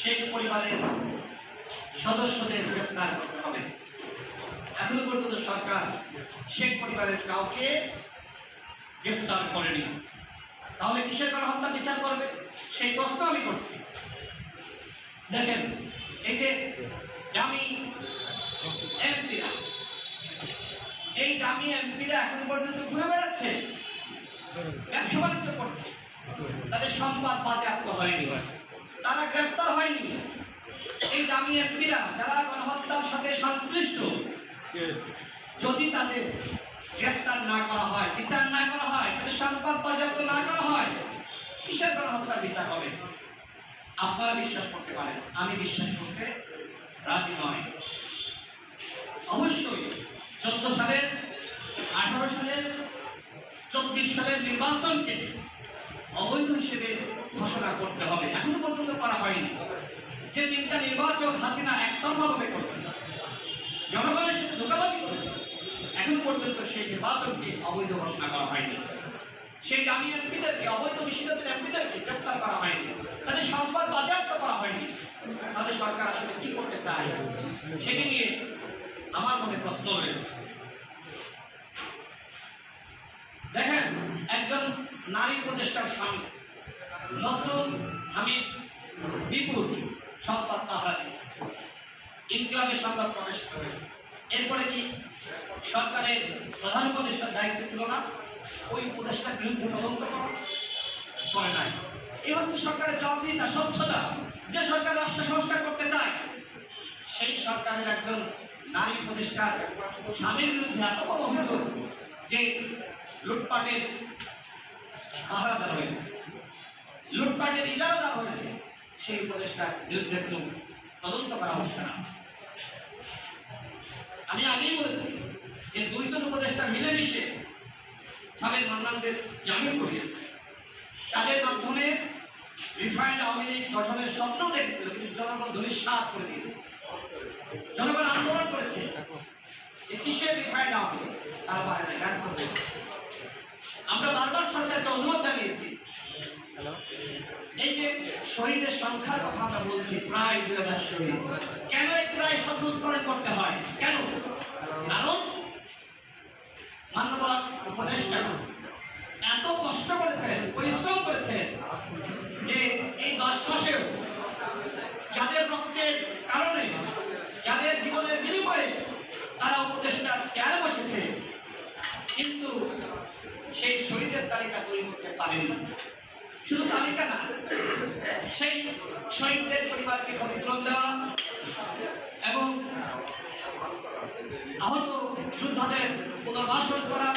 শেখ পরিবারের সদস্যদের গ্রেপ্তার করতে হবে। এখনও পর্যন্ত সরকার শেখ পরিবারের কাউকে গ্রেফতার করেনি। তাহলে কিসের গণহত্যা বিচার করবে? সেই প্রশ্ন আমি করছি। দেখেন, এই যে দামি এমপিরা, এই দামি এমপিরা এখন পর্যন্ত ঘুরে বেড়াচ্ছে, ব্যবসা বাণিজ্য করছে। তাদের সম্পদ বাজেয়াপ্ত হয়নি। তারা গ্রেপ্তার হয়নি। এই দামি এমপিরা যারা গণহত্যার সাথে সংশ্লিষ্ট, যদি তাদের গ্রেফতার না করা হয়, বিচার না করা হয়, তাদের সম্পদ বাজেয়াপ্ত না করা হয়, কিসের গণহত্যার বিচার হবে? আপনারা বিশ্বাস করতে পারেন, আমি বিশ্বাস করতে রাজি নয় অবশ্যই চোদ্দ সালের, আঠারো সালের, চব্বিশ সালের নির্বাচনকে অবৈধ হিসেবে ঘোষণা করতে হবে। এখনও পর্যন্ত করা হয়নি। যে তিনটা নির্বাচন হাসিনা একতরফাভাবে করেছিল, জনগণের সাথে ধোকাবাজি করেছে এখন পর্যন্ত সেই নির্বাচনকে অবৈধ ঘোষণা করা হয়নি। সেই দামি এমপিদেরকে, অবৈধ বিশ্ববিদ্যালয়ের এমপিদেরকে গ্রেপ্তার করা হয়নি। তাদের সম্পদ বাজেয়াপ্ত করা হয়নি। তাদের সরকার আসলে কি করতে চায়, সেটি নিয়ে আমার মনে প্রশ্ন রয়েছে দেখেন একজন নারী উপদেষ্টার স্বামী নসরুল হামিদ বিপুল সম্পদ তাহারা ইনকলাবের সংবাদ প্রকাশিত করেছে। এরপরে কি সরকারের প্রধান উপদেষ্টার দায়িত্ব ছিল না? ওই উপদেষ্টার বিরুদ্ধে তদন্ত করে নাই। এই হচ্ছে সরকারের জবাবদিহিতা স্বচ্ছতা। যে সরকার রাষ্ট্র সংস্কার করতে চায়, সেই সরকারের একজন নারী উপদেষ্টার স্বামীর বিরুদ্ধে এত বড় অভিযোগ যে লুটপাটের পাহারা হয়েছে। লুটপাটের ইজারা হয়েছে। সেই উপদেষ্টার বিরুদ্ধে একটু তদন্ত করা হচ্ছে না। আমি আগেই বলেছি যে দুইজন উপদেষ্টা মিলেমিশে সাবেক মান্নানদের জামিন করিয়েছে। তাদের মাধ্যমে রিফাইন্ড আওয়ামী লীগ গঠনের স্বপ্ন দেখছিল, কিন্তু জনগণ ধূলিসাৎ করে দিয়েছে। জনগণ আন্দোলন করেছে। কিসের রিফাইন্ড আওয়ামী লীগ, তারা বাইরে আমরা বারবার শহীদের সংখ্যার কথা আমরা বলছি, প্রায় দুই হাজার শহীদ কেন এই প্রায় শব্দ উচ্চারণ করতে হয়? কেন? কারণ মান্যবর উপদেষ্টা এত কষ্ট করেছেন পরিশ্রম করেছেন যে এই দশ মাসেও যাদের রক্তের কারণে, যাদের জীবনের বিনিময়ে তারা উপদেষ্টার চেয়ারে বসেছে, কিন্তু সেই শহীদের তালিকা তৈরি করতে পারেনি। শুধু তালিকা না সেই শহীদদের পরিবারকে ক্ষতিপূরণ দেওয়া এবং আহত যোদ্ধাদের পুনর্বাসন করা